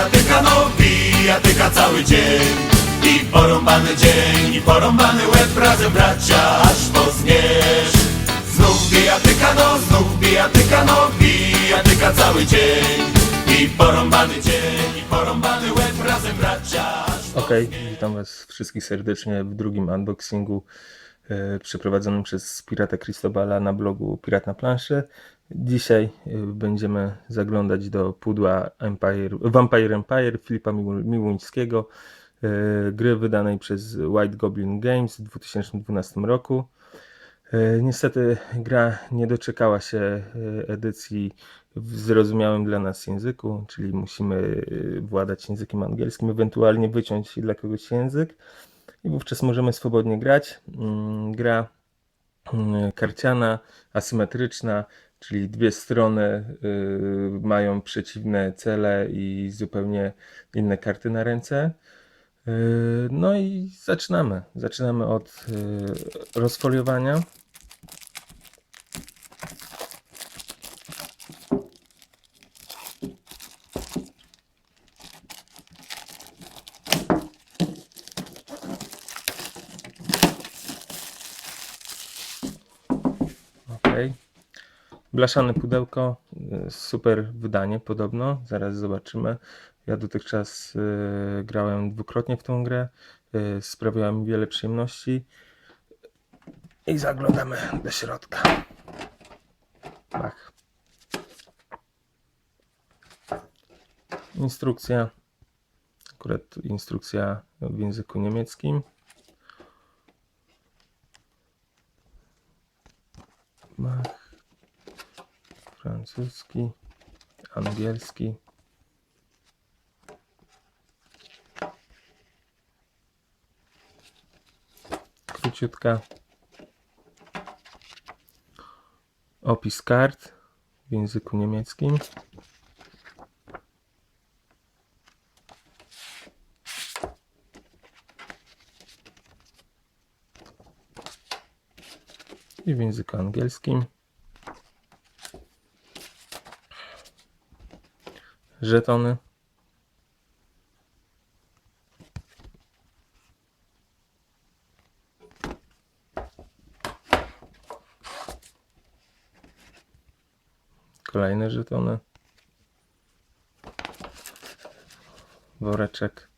bijatyka, no bijatyka cały dzień. I porąbany dzień, i porąbany łeb razem bracia, aż pozmiesz Znów bijatyka, no znów bijatyka, no bijatyka cały dzień. I porąbany dzień, i porąbany łeb razem bracia, Okej, witam Was wszystkich serdecznie w drugim unboxingu e, przeprowadzonym przez pirata Cristobala na blogu Pirat na planszy. Dzisiaj e, będziemy zaglądać do pudła Empire, Vampire Empire Filipa Mił- Miłuńskiego, e, gry wydanej przez White Goblin Games w 2012 roku. E, Niestety gra nie doczekała się edycji w zrozumiałym dla nas języku, czyli musimy władać językiem angielskim, ewentualnie wyciąć dla kogoś język i wówczas możemy swobodnie grać. Mm, Gra mm, karciana, asymetryczna, czyli dwie strony y, mają przeciwne cele i zupełnie inne karty na ręce. Y, No i zaczynamy. Zaczynamy od y, rozfoliowania. Okej. Blaszane pudełko, y, super wydanie podobno, zaraz zobaczymy. Ja dotychczas y, grałem dwukrotnie w tą grę, y, sprawiała mi wiele przyjemności. I zaglądamy do środka. Bach. Instrukcja. Akurat instrukcja w języku niemieckim. Bach. Francuski, angielski. Króciutka. Opis kart w języku niemieckim. I w języku angielskim. Żetony. Kolejne żetony. Woreczek.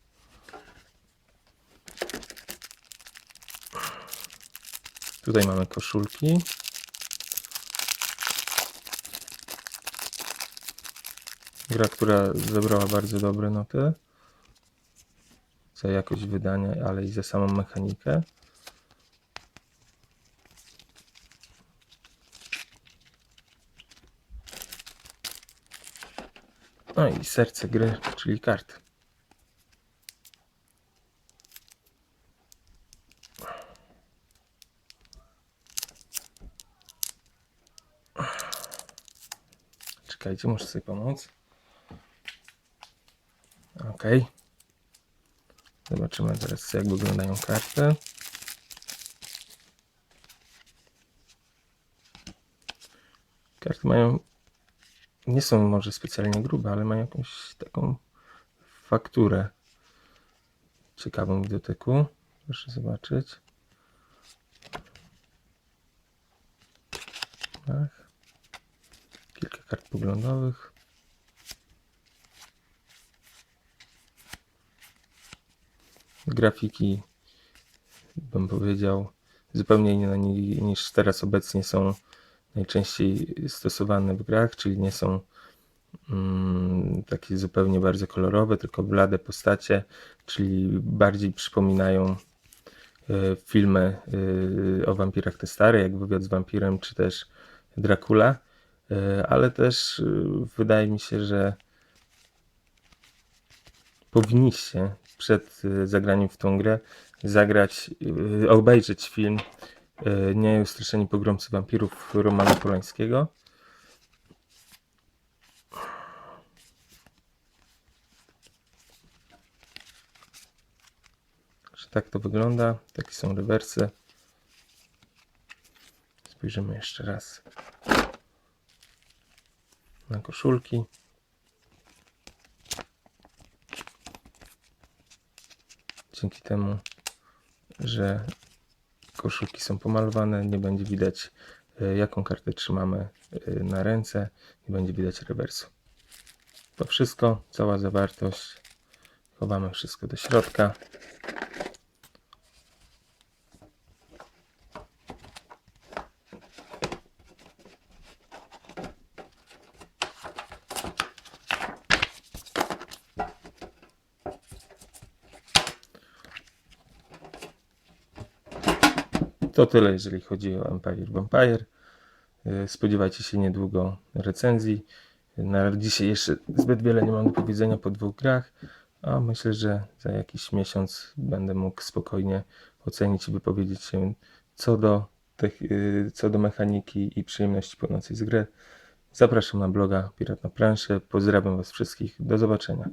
Tutaj mamy koszulki. Gra, która zebrała bardzo dobre noty. Za jakość wydania, ale i za samą mechanikę. No i serce gry, czyli karty. Czekajcie, muszę sobie pomóc. Ok. Zobaczymy teraz jak wyglądają karty. Karty mają, nie są może specjalnie grube, ale mają jakąś taką fakturę ciekawą w dotyku. Proszę zobaczyć. Tak. Kilka kart poglądowych. Grafiki, bym powiedział, zupełnie inne ni- niż teraz obecnie są najczęściej stosowane w grach, czyli nie są mm, takie zupełnie bardzo kolorowe, tylko blade postacie, czyli bardziej przypominają e, filmy e, o wampirach te stare, jak Wywiad z wampirem, czy też Dracula, E, ale też e, wydaje mi się, że powinniście przed y, zagraniem w tą grę zagrać, y, obejrzeć film y, Nieustraszeni pogromcy wampirów Romana Polańskiego. Tak to wygląda. Takie są rewersy. Spojrzymy jeszcze raz na koszulki. Dzięki temu, że koszulki są pomalowane, nie będzie widać e, jaką kartę trzymamy e, na ręce, nie będzie widać rewersu. To wszystko, cała zawartość. Chowamy wszystko do środka. To tyle, jeżeli chodzi o Empire Vampire. Y, Spodziewajcie się niedługo recenzji. Na dzisiaj jeszcze zbyt wiele nie mam do powiedzenia po dwóch grach, a myślę, że za jakiś miesiąc będę mógł spokojnie ocenić i wypowiedzieć się co do, tych, y, co do mechaniki i przyjemności płynącej z gry. Zapraszam na bloga Pirat na planszę. Pozdrawiam Was wszystkich. Do zobaczenia.